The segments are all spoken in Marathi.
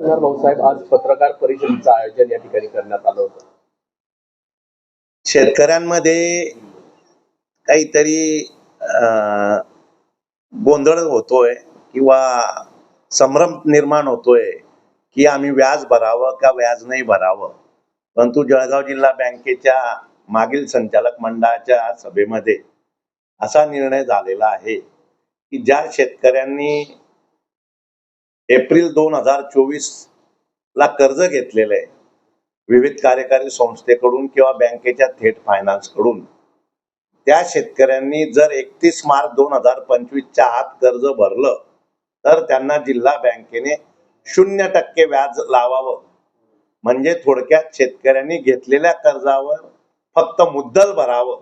भाऊसाहेब आज पत्रकार परिषदेचं आयोजन या ठिकाणी करण्यात आलं होतं. शेतकऱ्यांमध्ये काहीतरी गोंधळ होतोय किंवा संभ्रम निर्माण होतोय की आम्ही व्याज भरावं का व्याज नाही भरावं? परंतु जळगाव जिल्हा बँकेच्या मागील संचालक मंडळाच्या सभेमध्ये असा निर्णय झालेला आहे की ज्या शेतकऱ्यांनी एप्रिल दोन हजार चोवीस ला कर्ज घेतलेलं आहे विविध कार्यकारी संस्थेकडून किंवा बँकेच्या थेट फायनान्सकडून. त्या शेतकऱ्यांनी जर एकतीस मार्च दोन हजार पंचवीसच्या आत कर्ज भरलं तर त्यांना जिल्हा बँकेने शून्य टक्के व्याज लावावं. म्हणजे थोडक्यात शेतकऱ्यांनी घेतलेल्या कर्जावर फक्त मुद्दल भरावं.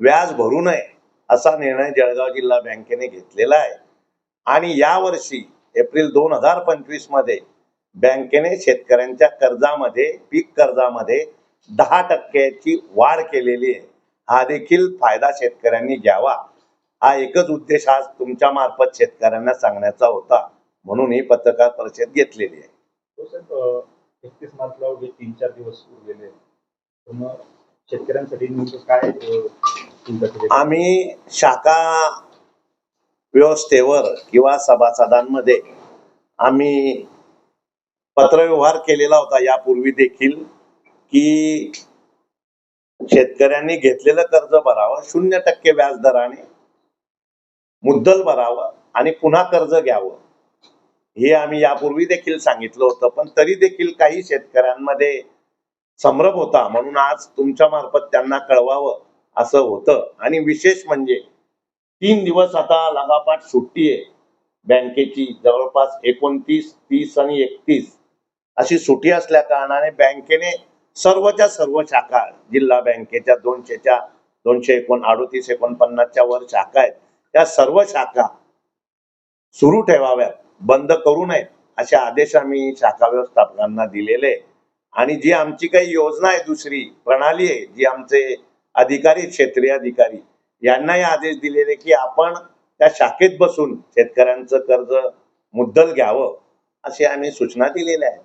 व्याज भरू नये असा निर्णय जळगाव जिल्हा बँकेने घेतलेला आहे. आणि यावर्षी एप्रिल दोन हजार पंचवीसमध्ये बँकेने शेतकऱ्यांच्या कर्जामध्ये पीक कर्जामध्ये दहा टक्क्याची वाढ केलेली आहे. हा देखील फायदा शेतकऱ्यांनी घ्यावा. हा एकच उद्देश आज तुमच्या मार्फत शेतकऱ्यांना सांगण्याचा होता. म्हणून ही पत्रकार परिषद घेतलेली आहे. हो एकतीस मार्चला तीन चार दिवस उरलेले मग शेतकऱ्यांसाठी नेमकं काय आम्ही शाखा व्यवस्थेवर किंवा सभासदांमध्ये आम्ही पत्रव्यवहार केलेला होता यापूर्वी देखील की शेतकऱ्यांनी घेतलेलं कर्ज भरावं शून्य टक्के व्याज दराने मुद्दल भरावं आणि पुन्हा कर्ज घ्यावं. हे आम्ही यापूर्वी देखील सांगितलं होतं पण तरी देखील काही शेतकऱ्यांमध्ये संभ्रम होता. म्हणून आज तुमच्या मार्फत त्यांना कळवावं असं होतं. आणि विशेष म्हणजे तीन दिवस आता लगापाठ सुट्टी आहे. बँकेची जवळपास एकोणतीस तीस आणि एकतीस अशी सुट्टी असल्या कारणाने बँकेने सर्वच्या सर्व शाखा जिल्हा बँकेच्या दोनशेच्या दोनशे एकोण अडोतीस एकोणपन्नासच्या वर शाखा आहेत. त्या सर्व शाखा सुरू ठेवाव्यात बंद करू नयेत असे आदेश आम्ही शाखा व्यवस्थापकांना दिलेले. आणि जी आमची काही योजना आहे दुसरी प्रणाली आहे जी आमचे अधिकारी क्षेत्रीय अधिकारी यांनाही आदेश दिलेले की आपण त्या शाखेत बसून शेतकऱ्यांचं कर्ज मुद्दल घ्यावं अशी आम्ही सूचना दिलेल्या आहेत.